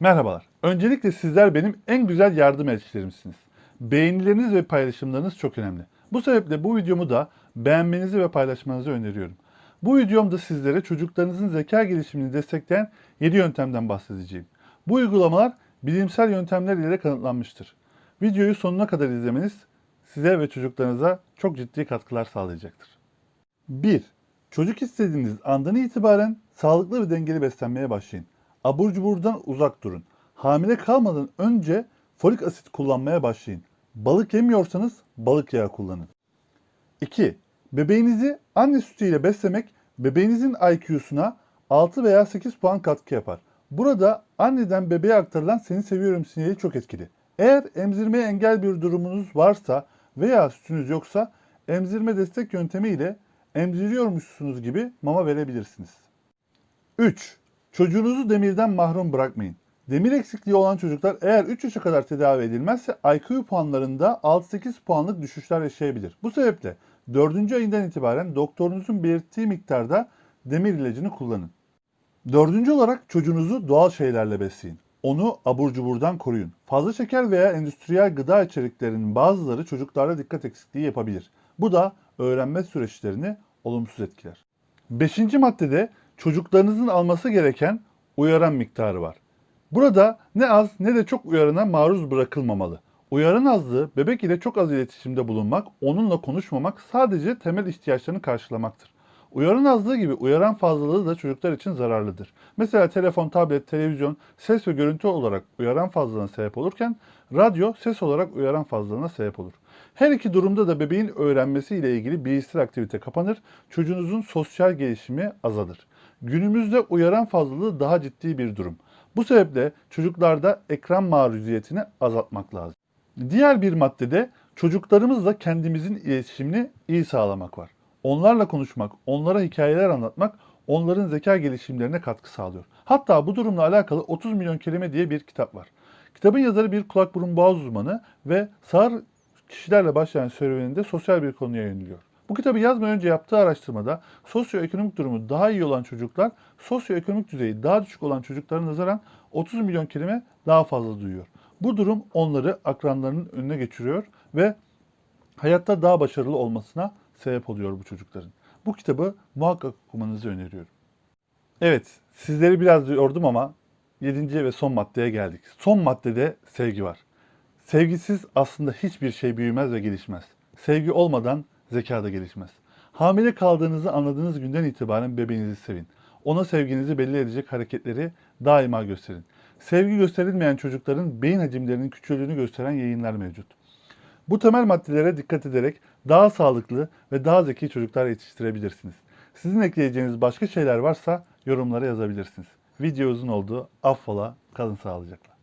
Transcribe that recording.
Merhabalar. Öncelikle sizler benim en güzel yardım elçilerimsiniz. Beğenileriniz ve paylaşımlarınız çok önemli. Bu sebeple bu videomu da beğenmenizi ve paylaşmanızı öneriyorum. Bu videomda sizlere çocuklarınızın zeka gelişimini destekleyen 7 yöntemden bahsedeceğim. Bu uygulamalar bilimsel yöntemler ile kanıtlanmıştır. Videoyu sonuna kadar izlemeniz size ve çocuklarınıza çok ciddi katkılar sağlayacaktır. 1. Çocuk istediğiniz andan itibaren sağlıklı ve dengeli beslenmeye başlayın. Abur cuburdan uzak durun. Hamile kalmadan önce folik asit kullanmaya başlayın. Balık yemiyorsanız balık yağı kullanın. 2. Bebeğinizi anne sütüyle beslemek bebeğinizin IQ'suna 6 veya 8 puan katkı yapar. Burada anneden bebeğe aktarılan seni seviyorum sinyali çok etkili. Eğer emzirmeye engel bir durumunuz varsa veya sütünüz yoksa emzirme destek yöntemi ile emziriyormuşsunuz gibi mama verebilirsiniz. 3. Çocuğunuzu demirden mahrum bırakmayın. Demir eksikliği olan çocuklar eğer 3 yaşa kadar tedavi edilmezse IQ puanlarında 6-8 puanlık düşüşler yaşayabilir. Bu sebeple 4. ayından itibaren doktorunuzun belirttiği miktarda demir ilacını kullanın. Dördüncü olarak çocuğunuzu doğal şeylerle besleyin. Onu abur cuburdan koruyun. Fazla şeker veya endüstriyel gıda içeriklerinin bazıları çocuklarda dikkat eksikliği yapabilir. Bu da öğrenme süreçlerini olumsuz etkiler. Beşinci maddede çocuklarınızın alması gereken uyaran miktarı var. Burada ne az ne de çok uyarana maruz bırakılmamalı. Uyaran azlığı bebek ile çok az iletişimde bulunmak, onunla konuşmamak sadece temel ihtiyaçlarını karşılamaktır. Uyaran azlığı gibi uyaran fazlalığı da çocuklar için zararlıdır. Mesela telefon, tablet, televizyon ses ve görüntü olarak uyaran fazlalığına sebep olurken radyo ses olarak uyaran fazlalığına sebep olur. Her iki durumda da bebeğin öğrenmesi ile ilgili bilişsel aktivite kapanır, çocuğunuzun sosyal gelişimi azalır. Günümüzde uyaran fazlalığı daha ciddi bir durum. Bu sebeple çocuklarda ekran maruziyetini azaltmak lazım. Diğer bir maddede çocuklarımızla kendimizin iletişimini iyi sağlamak var. Onlarla konuşmak, onlara hikayeler anlatmak onların zeka gelişimlerine katkı sağlıyor. Hatta bu durumla alakalı 30 milyon kelime diye bir kitap var. Kitabın yazarı bir kulak burun boğaz uzmanı ve sağır kişilerle başlayan serüveninde sosyal bir konuya yöneliyor. Bu kitabı yazmadan önce yaptığı araştırmada sosyoekonomik durumu daha iyi olan çocuklar, sosyoekonomik düzeyi daha düşük olan çocuklara nazaran 30 milyon kelime daha fazla duyuyor. Bu durum onları akranlarının önüne geçiriyor ve hayatta daha başarılı olmasına sebep oluyor bu çocukların. Bu kitabı muhakkak okumanızı öneriyorum. Evet, sizleri biraz yordum ama 7. ve son maddeye geldik. Son maddede sevgi var. Sevgisiz aslında hiçbir şey büyümez ve gelişmez. Sevgi olmadan zeka da gelişmez. Hamile kaldığınızı anladığınız günden itibaren bebeğinizi sevin. Ona sevginizi belli edecek hareketleri daima gösterin. Sevgi gösterilmeyen çocukların beyin hacimlerinin küçüldüğünü gösteren yayınlar mevcut. Bu temel maddelere dikkat ederek daha sağlıklı ve daha zeki çocuklar yetiştirebilirsiniz. Sizin ekleyeceğiniz başka şeyler varsa yorumlara yazabilirsiniz. Video uzun oldu. Affola. Kalın sağlıcakla.